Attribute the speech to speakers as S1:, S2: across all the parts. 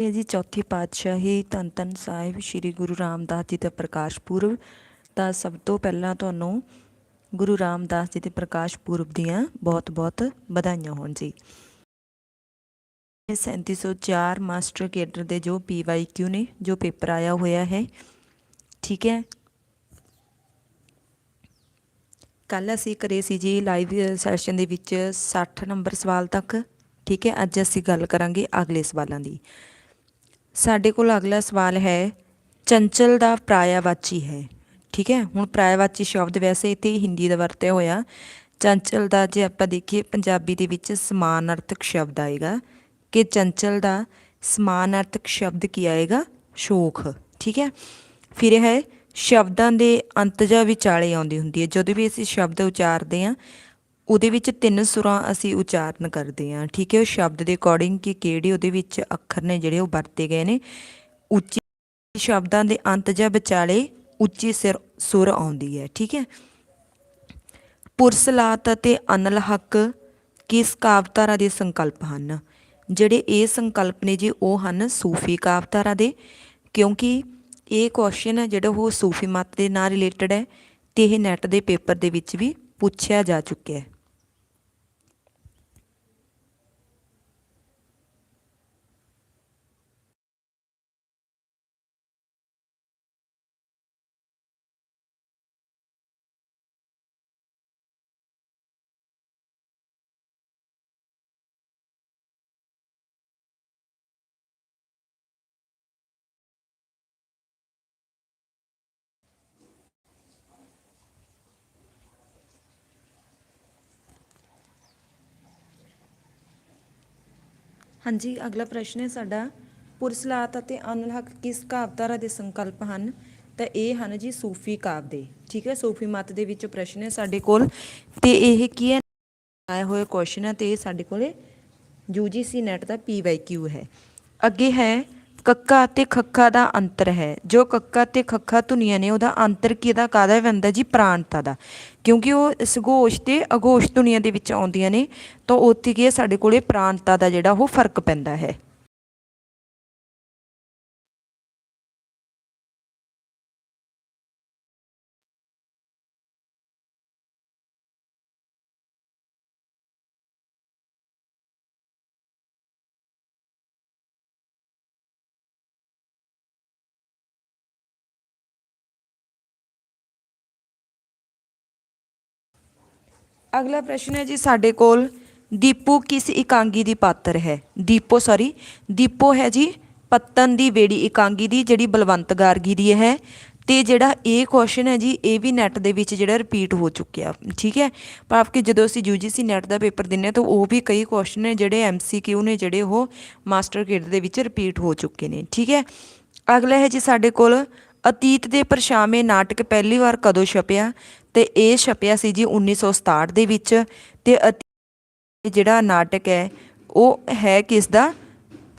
S1: ਇਹ ਜੀ ਚੌਥੀ ਪਾਤਸ਼ਾਹੀ ਧੰਨ ਧੰਨ ਸਾਹਿਬ ਸ੍ਰੀ ਗੁਰੂ ਰਾਮਦਾਸ ਜੀ ਦਾ ਪ੍ਰਕਾਸ਼ ਪੁਰਬ ਤਾਂ ਸਭ ਤੋਂ ਪਹਿਲਾਂ ਤੁਹਾਨੂੰ ਗੁਰੂ ਰਾਮਦਾਸ ਜੀ ਦੇ ਪ੍ਰਕਾਸ਼ ਪੁਰਬ ਦੀਆਂ ਬਹੁਤ-ਬਹੁਤ ਵਧਾਈਆਂ ਹੋਣ ਜੀ। ਇਹ 3704 ਮਾਸਟਰ ਕੇਡਰ ਦੇ ਜੋ ਪੀਵਾਈਕਿਊ ਨੇ, ਜੋ ਪੇਪਰ ਆਇਆ ਹੋਇਆ ਹੈ, ਠੀਕ ਹੈ? ਕੱਲ ਅਸੀਂ ਕਰੇ ਸੀ ਜੀ ਲਾਈਵ ਸੈਸ਼ਨ ਦੇ ਵਿੱਚ 60 ਨੰਬਰ ਸਵਾਲ ਤੱਕ, ਠੀਕ ਹੈ? ਅੱਜ ਅਸੀਂ ਗੱਲ ਕਰਾਂਗੇ ਅਗਲੇ ਸਵਾਲਾਂ ਦੀ। ਸਾਡੇ ਕੋਲ ਅਗਲਾ ਸਵਾਲ ਹੈ, ਚੰਚਲ ਦਾ ਪ੍ਰਾਇਆਵਾਚੀ ਹੈ। ਠੀਕ ਹੈ? ਹੁਣ ਪ੍ਰਾਇਆਵਾਚੀ ਸ਼ਬਦ ਵੈਸੇ ਇੱਥੇ ਹਿੰਦੀ ਦਾ ਵਰਤਿਆ ਹੋਇਆ। ਚੰਚਲ ਦਾ ਜੇ ਆਪਾਂ ਦੇਖੀਏ, ਪੰਜਾਬੀ ਦੇ ਵਿੱਚ ਸਮਾਨਾਰਥਕ ਸ਼ਬਦ ਆਏਗਾ। ਕਿ ਚੰਚਲ ਦਾ ਸਮਾਨਾਰਥਕ ਸ਼ਬਦ ਕੀ ਆਏਗਾ? ਸ਼ੋਖ ਠੀਕ ਹੈ? ਫਿਰ ਇਹ ਹੈ ਸ਼ਬਦਾਂ ਦੇ ਅੰਤਜਾ ਵਿਚਾਲੇ ਆਉਂਦੀ ਹੁੰਦੀ ਹੈ। ਜਦੋਂ ਵੀ ਅਸੀਂ ਸ਼ਬਦ ਉਚਾਰਦੇ ਹਾਂ ਉਹਦੇ ਵਿੱਚ ਤਿੰਨ ਸੁਰਾਂ ਅਸੀਂ ਉਚਾਰਨ ਕਰਦੇ ਹਾਂ। ਠੀਕ ਹੈ, ਉਹ ਸ਼ਬਦ ਦੇ ਅਕੋਰਡਿੰਗ ਕਿ ਕਿਹੜੇ ਉਹਦੇ ਵਿੱਚ ਅੱਖਰ ਨੇ ਜਿਹੜੇ ਉਹ ਵਰਤੇ ਗਏ ਨੇ। ਉੱਚੀ ਸ਼ਬਦਾਂ ਦੇ ਅੰਤ ਜਾਂ ਵਿਚਾਲੇ ਉੱਚੀ ਸਿਰ, ਸੁਰ ਆਉਂਦੀ ਹੈ। ਠੀਕ ਹੈ। ਪੁਰਸਲਾਤ ਅਤੇ ਅਨਲ ਹੱਕ ਕਿਸ ਕਾਵਤਾਰਾ ਦੇ ਸੰਕਲਪ ਹਨ? ਜਿਹੜੇ ਇਹ ਸੰਕਲਪ ਨੇ ਜੀ, ਉਹ ਹਨ ਸੂਫੀ ਕਾਵਤਾਰਾ ਦੇ। ਕਿਉਂਕਿ ਇਹ ਕੁਐਸਚਨ ਹੈ ਜਿਹੜਾ ਉਹ ਸੂਫੀ ਮਤ ਦੇ ਨਾਲ ਰਿਲੇਟਡ ਹੈ ਤੇ ਇਹ ਨੈਟ ਦੇ ਪੇਪਰ ਦੇ ਵਿੱਚ ਵੀ ਪੁੱਛਿਆ ਜਾ ਚੁੱਕਿਆ ਹੈ। ਹਾਂਜੀ, ਅਗਲਾ ਪ੍ਰਸ਼ਨ ਹੈ ਸਾਡਾ। ਪੁਰਸਲਾਤ ਅਤੇ ਅਨਲ ਹੱਕ ਕਿਸ ਕਾਵਤਾਰਾ ਦੇ ਸੰਕਲਪ ਹਨ? ਤਾਂ ਇਹ ਹਨ ਜੀ ਸੂਫੀ ਕਾਵ ਦੇ। ਠੀਕ ਹੈ, ਸੂਫੀ ਮਤ ਦੇ ਵਿੱਚ ਪ੍ਰਸ਼ਨ ਹੈ ਸਾਡੇ ਕੋਲ। ਤੇ ਇਹ ਕੀ ਹੈ? ਆਇਆ ਹੋਇਆ ਕੁਐਸਚਨ ਹੈ ਤੇ ਇਹ ਸਾਡੇ ਕੋਲੇ UGC ਨੈਟ ਦਾ PYQ ਹੈ। ਅੱਗੇ ਹੈ ਕੱਕਾ ਅਤੇ ਖੱਖਾ ਦਾ ਅੰਤਰ ਹੈ। ਜੋ ਕੱਕਾ ਤੇ ਖੱਖਾ ਧੁਨੀਆਂ ਨੇ, ਉਹਦਾ ਅੰਤਰ ਕਿਹਦਾ ਕਾਦਾ ਬੰਦਾ ਜੀ? ਪ੍ਰਾਂਤਤਾ ਦਾ। ਕਿਉਂਕਿ ਉਹ ਸਗੋਸ਼ ਤੇ ਅਗੋਸ਼ ਧੁਨੀਆਂ ਦੇ ਵਿੱਚ ਆਉਂਦੀਆਂ ਨੇ, ਤਾਂ ਉੱਥੇ ਕੀ ਹੈ? ਸਾਡੇ ਕੋਲੇ ਪ੍ਰਾਂਤਤਾ ਦਾ ਜਿਹੜਾ ਉਹ ਫ਼ਰਕ ਪੈਂਦਾ ਹੈ। ਅਗਲਾ ਪ੍ਰਸ਼ਨ ਹੈ ਜੀ, ਸਾਡੇ ਕੋਲ ਦੀਪੂ ਕਿਸ ਇਕਾਂਗੀ ਦੀ ਪਾਤਰ ਹੈ? ਦੀਪੋ ਸੌਰੀ ਦੀਪੋ ਹੈ ਜੀ ਪੱਤਨ ਦੀ ਵੇੜੀ ਇਕਾਂਗੀ ਦੀ, ਜਿਹੜੀ ਬਲਵੰਤ ਗਾਰਗੀ ਦੀ ਹੈ। ਤੇ ਜਿਹੜਾ ਇਹ ਕੁਐਸਚਨ ਹੈ ਜੀ, ਇਹ ਵੀ ਨੈਟ ਦੇ ਵਿੱਚ ਜਿਹੜਾ ਰਿਪੀਟ ਹੋ ਚੁੱਕਿਆ। ਠੀਕ ਹੈ? ਭਾਵ ਕਿ ਜਦੋਂ ਅਸੀਂ UGC ਨੈਟ ਦਾ ਪੇਪਰ ਦਿੰਨੇ ਆ ਤਾਂ ਉਹ ਵੀ ਕਈ ਕੁਐਸਚਨ ਨੇ ਜਿਹੜੇ MCQ ਨੇ, ਜਿਹੜੇ ਉਹ ਮਾਸਟਰ ਕਿਡ ਦੇ ਵਿੱਚ ਰਿਪੀਟ ਹੋ ਚੁੱਕੇ ਨੇ। ਠੀਕ ਹੈ? ਅਗਲਾ ਹੈ ਜੀ, ਸਾਡੇ ਕੋਲ ਅਤੀਤ ਦੇ ਪਰਛਾਵੇਂ ਨਾਟਕ ਪਹਿਲੀ ਵਾਰ ਕਦੋਂ ਛਪਿਆ ਤੇ ਇਹ ਛਪਿਆ ਸੀ ਜੀ 1967 ਦੇ ਵਿੱਚ ਤੇ ਅਤੀ- ਜਿਹੜਾ ਨਾਟਕ ਹੈ, ਉਹ ਹੈ ਕਿਸ ਦਾ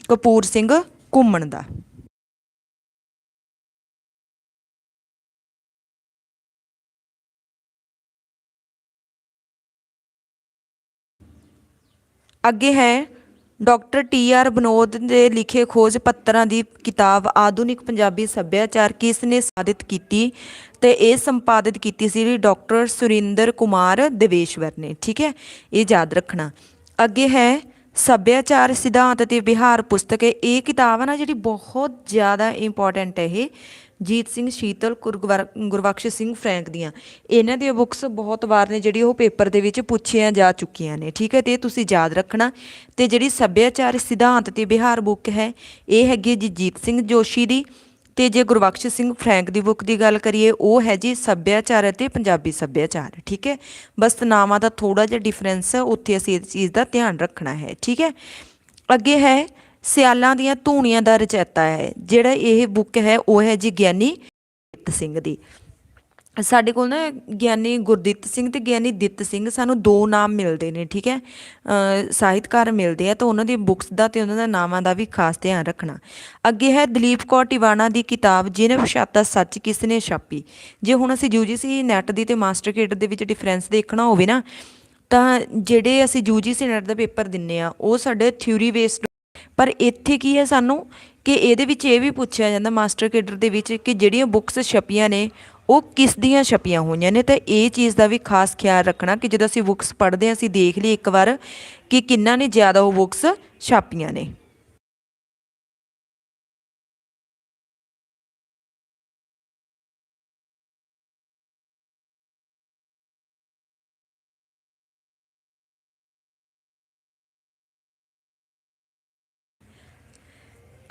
S1: ਕਪੂਰ ਸਿੰਘ ਘੁੰਮਣ ਦਾ। ਅੱਗੇ ਹੈ ਡਾਕਟਰ ਟੀ ਆਰ ਬਨੋਦ ਦੇ ਲਿਖੇ ਖੋਜ ਪੱਤਰਾਂ ਦੀ ਕਿਤਾਬ ਆਧੁਨਿਕ ਪੰਜਾਬੀ ਸੱਭਿਆਚਾਰ ਕਿਸ ਨੇ ਸਾਦਿਤ ਕੀਤੀ ਤੇ ਇਹ ਸੰਪਾਦਿਤ ਕੀਤੀ ਸੀ ਡਾਕਟਰ ਸੁਰਿੰਦਰ ਕੁਮਾਰ ਦੇਵੇਸ਼ਵਰ ਨੇ, ਠੀਕ ਹੈ? ਇਹ ਯਾਦ ਰੱਖਣਾ। ਅੱਗੇ ਹੈ, ਸੱਭਿਆਚਾਰ ਸਿਧਾਂਤ ਤੇ ਵਿਹਾਰ ਪੁਸਤਕ। ਹੈ ਇਹ ਕਿਤਾਬ ਹੈ ਨਾ ਜਿਹੜੀ ਬਹੁਤ ਜ਼ਿਆਦਾ ਇੰਪੋਰਟੈਂਟ ਹੈ ਇਹ। ਜੀਤ ਸਿੰਘ ਸ਼ੀਤਲ, ਗੁਰਗਵਰ- ਗੁਰਬਖਸ਼ ਸਿੰਘ ਫਰੈਂਕ ਦੀਆਂ। ਇਹਨਾਂ ਦੀਆਂ ਬੁੱਕਸ ਬਹੁਤ ਵਾਰ ਨੇ ਜਿਹੜੀ ਉਹ ਪੇਪਰ ਦੇ ਵਿੱਚ ਪੁੱਛੀਆਂ ਜਾ ਚੁੱਕੀਆਂ ਨੇ। ਠੀਕ ਹੈ, ਤੇ ਇਹ ਤੁਸੀਂ ਯਾਦ ਰੱਖਣਾ, ਤੇ ਜਿਹੜੀ ਸੱਭਿਆਚਾਰ ਸਿਧਾਂਤ ਤੇ ਵਿਹਾਰ ਬੁੱਕ ਹੈ, ਇਹ ਹੈਗੀ ਜੀ ਜੀਤ ਸਿੰਘ ਜੋਸ਼ੀ ਦੀ, ਤੇ ਜੇ ਗੁਰਬਖਸ਼ ਸਿੰਘ ਫਰੈਂਕ ਦੀ ਬੁੱਕ ਦੀ ਗੱਲ ਕਰੀਏ, ਉਹ ਹੈ ਜੀ ਸੱਭਿਆਚਾਰ ਅਤੇ ਪੰਜਾਬੀ ਸੱਭਿਆਚਾਰ। ਠੀਕ ਹੈ, ਬਸ ਨਾਮਾਂ ਦਾ ਥੋੜਾ ਜਿਹਾ ਡਿਫਰੈਂਸ ਉੱਥੇ ਅਸੀਂ ਇਸ ਚੀਜ਼ ਦਾ ਧਿਆਨ ਰੱਖਣਾ ਹੈ। ਠੀਕ ਹੈ, ਅੱਗੇ ਹੈ ਸਿਆਲਾਂ ਦੀਆਂ ਧੂਣੀਆਂ ਦਾ ਰਚੈਤਾ ਹੈ। ਜਿਹੜਾ ਇਹ ਬੁੱਕ ਹੈ, ਉਹ ਹੈ ਜੀ ਗਿਆਨੀ ਸਿੰਘ ਦੀ। ਸਾਡੇ ਕੋਲ ਨਾ ਗਿਆਨੀ ਗੁਰਦਿੱਤ ਸਿੰਘ ਤੇ ਗਿਆਨੀ ਦਿੱਤ ਸਿੰਘ ਸਾਨੂੰ ਦੋ ਨਾਮ ਮਿਲਦੇ ਨੇ, ਠੀਕ ਹੈ? ਸਾਹਿਤਕਾਰ ਮਿਲਦੇ ਆ ਤਾਂ ਉਹਨਾਂ ਦੀ ਬੁੱਕਸ ਦਾ ਤੇ ਉਹਨਾਂ ਦਾ ਨਾਮਾਂ ਦਾ ਵੀ ਖਾਸ ਧਿਆਨ ਰੱਖਣਾ। ਅੱਗੇ ਹੈ ਦਲੀਪ ਕੌਰ ਟਿਵਾਣਾ ਦੀ ਕਿਤਾਬ, ਜਿਹਨੇ ਪਛਾਤਾ ਸੱਚ ਕਿਸ ਨੇ ਛਾਪੀ। ਜੇ ਹੁਣ ਅਸੀਂ ਯੂਜੀਸੀ ਨੈਟ ਦੀ ਤੇ ਮਾਸਟਰ ਕੇਡਰ ਦੇ ਵਿੱਚ ਡਿਫਰੈਂਸ ਦੇਖਣਾ ਹੋਵੇ ਨਾ, ਤਾਂ ਜਿਹੜੇ ਅਸੀਂ ਯੂਜੀਸੀ ਨੈਟ ਦਾ ਪੇਪਰ ਦਿੰਨੇ ਆ, ਉਹ ਸਾਡੇ ਥਿਊਰੀ ਬੇਸਡ ਪਰ ਇੱਥੇ ਕੀ ਹੈ ਸਾਨੂੰ ਕਿ ਇਹਦੇ ਵਿੱਚ ਇਹ ਵੀ ਪੁੱਛਿਆ ਜਾਂਦਾ ਮਾਸਟਰ ਕੇਡਰ ਦੇ ਵਿੱਚ ਕਿ ਜਿਹੜੀਆਂ ਬੁੱਕਸ ਛਪੀਆਂ ਨੇ, ਉਹ ਕਿਸ ਦੀਆਂ ਛਪੀਆਂ ਹੋਈਆਂ ਨੇ? ਤਾਂ ਇਹ ਚੀਜ਼ ਦਾ ਵੀ ਖਾਸ ਖਿਆਲ ਰੱਖਣਾ ਕਿ ਜਦੋਂ ਅਸੀਂ ਬੁੱਕਸ ਪੜ੍ਹਦੇ ਹਾਂ, ਅਸੀਂ ਦੇਖ ਲਈ ਇੱਕ ਵਾਰ ਕਿ ਕਿੰਨਾ ਨੇ ਜ਼ਿਆਦਾ ਉਹ ਬੁੱਕਸ ਛਾਪੀਆਂ ਨੇ।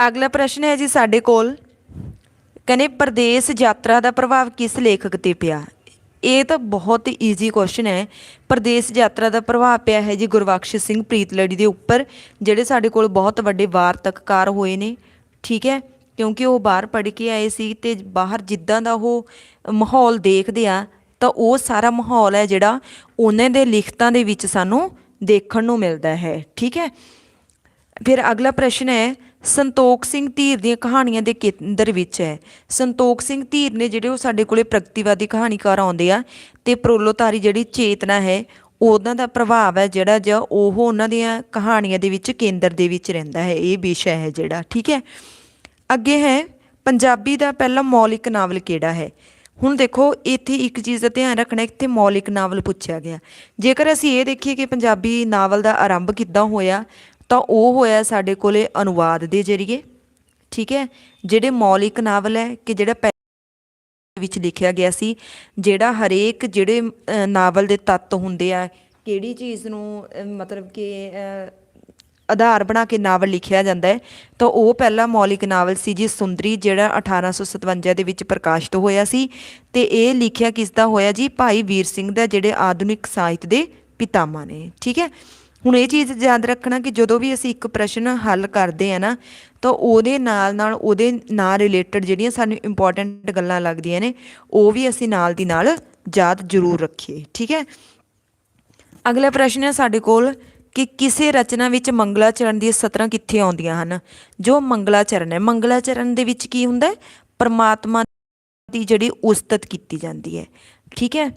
S1: ਅਗਲਾ ਪ੍ਰਸ਼ਨ ਹੈ ਜੀ ਸਾਡੇ ਕੋਲ। ਕਹਿੰਦੇ, ਪ੍ਰਦੇਸ਼ ਯਾਤਰਾ ਦਾ ਪ੍ਰਭਾਵ ਕਿਸ ਲੇਖਕ ਤੇ ਪਿਆ? ਇਹ ਤਾਂ ਬਹੁਤ ਈਜ਼ੀ ਕੁਐਸਚਨ ਹੈ। ਪ੍ਰਦੇਸ਼ ਯਾਤਰਾ ਦਾ ਪ੍ਰਭਾਵ ਪਿਆ ਹੈ ਜੀ ਗੁਰਬਖਸ਼ ਸਿੰਘ ਪ੍ਰੀਤਲੜੀ ਦੇ ਉੱਪਰ, ਜਿਹੜੇ ਸਾਡੇ ਕੋਲ ਬਹੁਤ ਵੱਡੇ ਵਾਰਤਕਕਾਰ ਹੋਏ ਨੇ, ਠੀਕ ਹੈ? ਕਿਉਂਕਿ ਉਹ ਬਾਹਰ ਪੜ੍ਹ ਕੇ ਆਏ ਸੀ ਤੇ ਬਾਹਰ ਜਿੱਦਾਂ ਦਾ ਉਹ ਮਾਹੌਲ ਦੇਖਦੇ ਆ, ਤਾਂ ਉਹ ਸਾਰਾ ਮਾਹੌਲ ਹੈ ਜਿਹੜਾ ਉਹਨਾਂ ਦੇ ਲਿਖਤਾਂ ਦੇ ਵਿੱਚ ਸਾਨੂੰ ਦੇਖਣ ਨੂੰ ਮਿਲਦਾ ਹੈ, ਠੀਕ ਹੈ? ਫਿਰ ਅਗਲਾ ਪ੍ਰਸ਼ਨ ਹੈ ਸੰਤੋਖ ਸਿੰਘ ਧੀਰ ਦੀਆਂ ਕਹਾਣੀਆਂ ਦੇ ਕੇਂਦਰ ਵਿੱਚ ਹੈ। ਸੰਤੋਖ ਸਿੰਘ ਧੀਰ ਨੇ ਜਿਹੜੇ ਉਹ ਸਾਡੇ ਕੋਲੇ ਪ੍ਰਗਤੀਵਾਦੀ ਕਹਾਣੀਕਾਰ ਆਉਂਦੇ ਆ ਤੇ ਪ੍ਰੋਲੋਤਾਰੀ ਜਿਹੜੀ ਚੇਤਨਾ ਹੈ ਉਹਨਾਂ ਦਾ ਪ੍ਰਭਾਵ ਹੈ ਜਿਹੜਾ ਜਾਂ ਉਹ ਉਹਨਾਂ ਦੀਆਂ ਕਹਾਣੀਆਂ ਦੇ ਵਿੱਚ ਕੇਂਦਰ ਦੇ ਵਿੱਚ ਰਹਿੰਦਾ ਹੈ। ਇਹ ਵਿਸ਼ਾ ਹੈ ਜਿਹੜਾ, ਠੀਕ ਹੈ? ਅੱਗੇ ਹੈ, ਪੰਜਾਬੀ ਦਾ ਪਹਿਲਾ ਮੌਲਿਕ ਨਾਵਲ ਕਿਹੜਾ ਹੈ? ਹੁਣ ਦੇਖੋ, ਇੱਥੇ ਇੱਕ ਚੀਜ਼ ਦਾ ਧਿਆਨ ਰੱਖਣਾ, ਇੱਥੇ ਮੌਲਿਕ ਨਾਵਲ ਪੁੱਛਿਆ ਗਿਆ। ਜੇਕਰ ਅਸੀਂ ਇਹ ਦੇਖੀਏ ਕਿ ਪੰਜਾਬੀ ਨਾਵਲ ਦਾ ਆਰੰਭ ਕਿੱਦਾਂ ਹੋਇਆ ਤਾਂ ਉਹ ਹੋਇਆ ਸਾਡੇ ਕੋਲੇ ਅਨੁਵਾਦ ਦੇ ਜ਼ਰੀਏ, ਠੀਕ ਹੈ? ਜਿਹੜੇ ਮੌਲਿਕ ਨਾਵਲ ਹੈ ਕਿ ਜਿਹੜਾ ਪਹਿ- ਵਿੱਚ ਲਿਖਿਆ ਗਿਆ ਸੀ, ਜਿਹੜਾ ਹਰੇਕ ਜਿਹੜੇ ਨਾਵਲ ਦੇ ਤੱਤ ਹੁੰਦੇ ਆ, ਕਿਹੜੀ ਚੀਜ਼ ਨੂੰ ਮਤਲਬ ਕਿ ਆਧਾਰ ਬਣਾ ਕੇ ਨਾਵਲ ਲਿਖਿਆ ਜਾਂਦਾ ਹੈ, ਤਾਂ ਉਹ ਪਹਿਲਾ ਮੌਲਿਕ ਨਾਵਲ ਸੀ ਜੀ ਸੁੰਦਰੀ, ਜਿਹੜਾ 1857 ਦੇ ਵਿੱਚ ਪ੍ਰਕਾਸ਼ਿਤ ਹੋਇਆ ਸੀ, ਤੇ ਇਹ ਲਿਖਿਆ ਕਿਸ ਦਾ ਹੋਇਆ ਜੀ? ਭਾਈ ਵੀਰ ਸਿੰਘ ਦਾ, ਜਿਹੜੇ ਆਧੁਨਿਕ ਸਾਹਿਤ ਦੇ ਪਿਤਾਮਾ ਨੇ, ਠੀਕ ਹੈ? ਹੁਣ ਇਹ ਚੀਜ਼ ਯਾਦ ਰੱਖਣਾ ਕਿ ਜਦੋਂ ਵੀ ਅਸੀਂ ਇੱਕ ਪ੍ਰਸ਼ਨ ਹੱਲ ਕਰਦੇ ਆ ਨਾ, ਤਾਂ ਉਹਦੇ ਨਾਲ ਨਾਲ ਉਹਦੇ ਨਾਲ ਰਿਲੇਟਡ ਜਿਹੜੀਆਂ ਸਾਨੂੰ ਇੰਪੋਰਟੈਂਟ ਗੱਲਾਂ ਲੱਗਦੀਆਂ ਨੇ, ਉਹ ਵੀ ਅਸੀਂ ਨਾਲ ਦੀ ਨਾਲ ਯਾਦ ਜ਼ਰੂਰ ਰੱਖੀਏ, ਠੀਕ ਹੈ? ਅਗਲਾ ਪ੍ਰਸ਼ਨ ਹੈ ਸਾਡੇ ਕੋਲ ਕਿ ਕਿਸੇ ਰਚਨਾ ਵਿੱਚ ਮੰਗਲਾਚਰਨ ਦੀਆਂ ਸਤਰਾਂ ਕਿੱਥੇ ਆਉਂਦੀਆਂ ਹਨ? ਜੋ ਮੰਗਲਾਚਰਨ ਹੈ ਮੰਗਲਾਚਰਨ ਦੇ ਵਿੱਚ ਕੀ ਹੁੰਦਾ ਹੈ? ਪਰਮਾਤਮਾ ਦੀ ਜਿਹੜੀ ਉਸਤਤ ਕੀਤੀ ਜਾਂਦੀ ਹੈ, ਠੀਕ ਹੈ?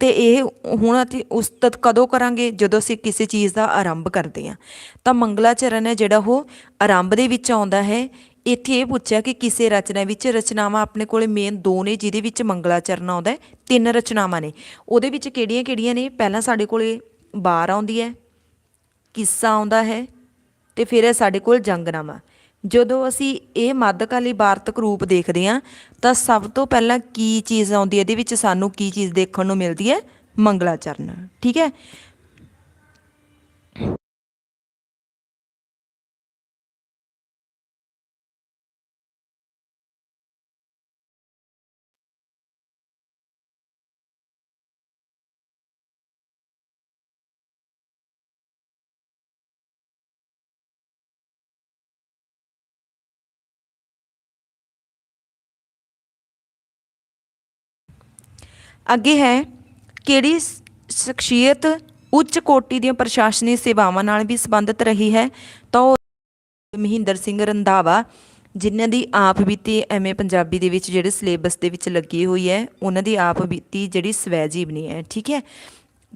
S1: ਤੇ ਇਹ ਹੁਣ ਅਸੀਂ ਉਸ ਤਦ ਕਦੋਂ ਕਰਾਂਗੇ? ਜਦੋਂ ਅਸੀਂ ਕਿਸੇ ਚੀਜ਼ ਦਾ ਆਰੰਭ ਕਰਦੇ ਹਾਂ। ਤਾਂ ਮੰਗਲਾਚਰਨ ਹੈ ਜਿਹੜਾ ਉਹ ਆਰੰਭ ਦੇ ਵਿੱਚ ਆਉਂਦਾ ਹੈ। ਇੱਥੇ ਇਹ ਪੁੱਛਿਆ ਕਿ ਕਿਸੇ ਰਚਨਾ ਵਿੱਚ ਰਚਨਾਵਾਂ ਆਪਣੇ ਕੋਲੇ ਮੇਨ ਦੋ ਨੇ, ਜਿਹਦੇ ਵਿੱਚ ਮੰਗਲਾਚਰਨ ਆਉਂਦਾ ਹੈ, ਤਿੰਨ ਰਚਨਾਵਾਂ ਨੇ। ਉਹਦੇ ਵਿੱਚ ਕਿਹੜੀਆਂ ਕਿਹੜੀਆਂ ਨੇ? ਪਹਿਲਾਂ ਸਾਡੇ ਕੋਲੇ ਬਾਰ ਆਉਂਦੀ ਹੈ, ਕਿੱਸਾ ਆਉਂਦਾ ਹੈ, ਤੇ ਫਿਰ ਹੈ ਸਾਡੇ ਕੋਲ ਜੰਗਨਾਮਾ। ਜਦੋਂ ਅਸੀਂ ਇਹ ਮੱਧਕਾਲੀ ਵਾਰਤਕ ਰੂਪ ਦੇਖਦੇ ਹਾਂ, ਤਾਂ ਸਭ ਤੋਂ ਪਹਿਲਾਂ ਕੀ ਚੀਜ਼ ਆਉਂਦੀ ਹੈ? ਇਹਦੇ ਵਿੱਚ ਸਾਨੂੰ ਕੀ ਚੀਜ਼ ਦੇਖਣ ਨੂੰ ਮਿਲਦੀ ਹੈ? ਮੰਗਲਾਚਰਨ। ਠੀਕ ਹੈ? ਅੱਗੇ ਹੈ, ਕਿਹੜੀ ਸ਼ਖਸੀਅਤ ਉੱਚ ਕੋਟੀ ਦੀਆਂ ਪ੍ਰਸ਼ਾਸਨੀ ਸੇਵਾਵਾਂ ਨਾਲ ਵੀ ਸੰਬੰਧਿਤ ਰਹੀ ਹੈ? ਤਾਂ ਉਹ ਮਹਿੰਦਰ ਸਿੰਘ ਰੰਧਾਵਾ, ਜਿਨ੍ਹਾਂ ਦੀ ਆਪ ਬੀਤੀ ਐਮਏ ਪੰਜਾਬੀ ਦੇ ਵਿੱਚ ਜਿਹੜੇ ਸਿਲੇਬਸ ਦੇ ਵਿੱਚ ਲੱਗੀ ਹੋਈ ਹੈ, ਉਹਨਾਂ ਦੀ ਆਪ ਬੀਤੀ ਜਿਹੜੀ ਸਵੈ ਜੀਵਨੀ ਹੈ, ਠੀਕ ਹੈ?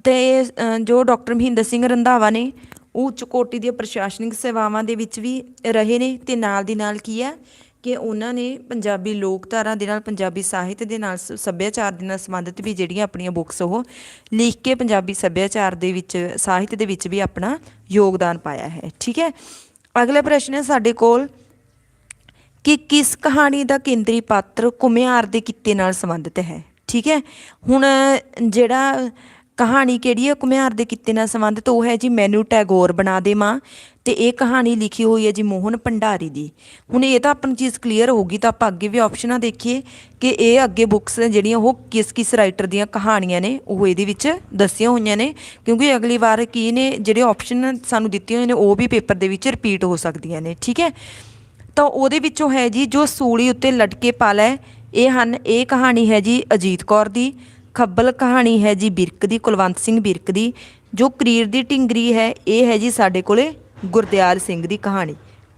S1: ਤੇ ਜੋ ਡਾਕਟਰ ਮਹਿੰਦਰ ਸਿੰਘ ਰੰਧਾਵਾ ਨੇ ਉਹ ਉੱਚ ਕੋਟੀ ਦੀਆਂ ਪ੍ਰਸ਼ਾਸਨਿਕ ਸੇਵਾਵਾਂ ਦੇ ਵਿੱਚ ਵੀ ਰਹੇ ਨੇ, ਤੇ ਨਾਲ ਦੀ ਨਾਲ ਕੀ ਹੈ? ਕਿ ਉਹਨਾਂ ਨੇ ਪੰਜਾਬੀ ਲੋਕਧਾਰਾ ਦੇ ਨਾਲ, ਪੰਜਾਬੀ ਸਾਹਿਤ ਦੇ ਨਾਲ ਸ- ਸੱਭਿਆਚਾਰ ਦੇ ਨਾਲ ਸੰਬੰਧਿਤ ਵੀ ਜਿਹੜੀਆਂ ਆਪਣੀਆਂ ਬੁੱਕਸ ਉਹ ਲਿਖ ਕੇ ਪੰਜਾਬੀ ਸੱਭਿਆਚਾਰ ਦੇ ਵਿੱਚ, ਸਾਹਿਤ ਦੇ ਵਿੱਚ ਵੀ ਆਪਣਾ ਯੋਗਦਾਨ ਪਾਇਆ ਹੈ। ਠੀਕ ਹੈ? ਅਗਲਾ ਪ੍ਰਸ਼ਨ ਹੈ ਸਾਡੇ ਕੋਲ ਕਿ ਕਿਸ ਕਹਾਣੀ ਦਾ ਕੇਂਦਰੀ ਪਾਤਰ ਕੁਮਿਆਰ ਦੇ ਕਿੱਤੇ ਨਾਲ ਸੰਬੰਧਿਤ ਹੈ? ਠੀਕ ਹੈ? ਹੁਣ ਜਿਹੜਾ ਕਹਾਣੀ ਕਿਹੜੀ ਹੈ ਕੁਮਿਆਰ ਦੇ ਕਿੱਤੇ ਨਾਲ ਸੰਬੰਧਿਤ। ਉਹ ਹੈ ਜੀ ਮੈਨੂੰ ਟੈਗੋਰ ਬਣਾ ਦੇ ਮਾਂ। ਤੇ ਇਹ ਕਹਾਣੀ ਲਿਖੀ ਹੋਈ ਹੈ ਜੀ ਮੋਹਨ ਭੰਡਾਰੀ ਦੀ। ਹੁਣ ਇਹ ਤਾਂ ਆਪਣੀ ਚੀਜ਼ ਕਲੀਅਰ ਹੋ ਗਈ ਤਾਂ ਆਪਾਂ ਅੱਗੇ ਵੀ ਆਪਸ਼ਨਾਂ ਦੇਖੀਏ ਕਿ ਇਹ ਅੱਗੇ ਬੁੱਕਸ ਜਿਹੜੀਆਂ ਉਹ ਕਿਸ ਕਿਸ ਰਾਈਟਰ ਦੀਆਂ ਕਹਾਣੀਆਂ ਨੇ, ਉਹ ਇਹਦੇ ਵਿੱਚ ਦੱਸੀਆਂ ਹੋਈਆਂ ਨੇ। ਕਿਉਂਕਿ ਅਗਲੀ ਵਾਰ ਕੀ ਨੇ, ਜਿਹੜੇ ਆਪਸ਼ਨ ਸਾਨੂੰ ਦਿੱਤੇ ਹੋਏ ਨੇ, ਉਹ ਵੀ ਪੇਪਰ ਦੇ ਵਿੱਚ ਰਿਪੀਟ ਹੋ ਸਕਦੀਆਂ ਨੇ, ਠੀਕ ਹੈ? ਤਾਂ ਉਹਦੇ ਵਿੱਚੋਂ ਹੈ ਜੀ ਜੋ ਸੂਲੀ ਉੱਤੇ ਲਟਕੇ ਪਲ ਹੈ ਇਹ ਹਨ, ਇਹ ਕਹਾਣੀ ਹੈ ਜੀ ਅਜੀਤ ਕੌਰ ਦੀ। ਖੱਬਲ ਕਹਾਣੀ ਹੈ ਜੀ ਬਿਰਕ ਦੀ, ਕੁਲਵੰਤ ਸਿੰਘ ਬਿਰਕ ਦੀ, ਜੋ ਕਰੀਰ ਦੀ ਢਿੰਗਰੀ ਹੈ, ਇਹ ਹੈ ਜੀ ਸਾਡੇ ਕੋਲੇ ਗੁਰਦਿਆਲ ਸਿੰਘ ਦੀ ਕਹਾਣੀ।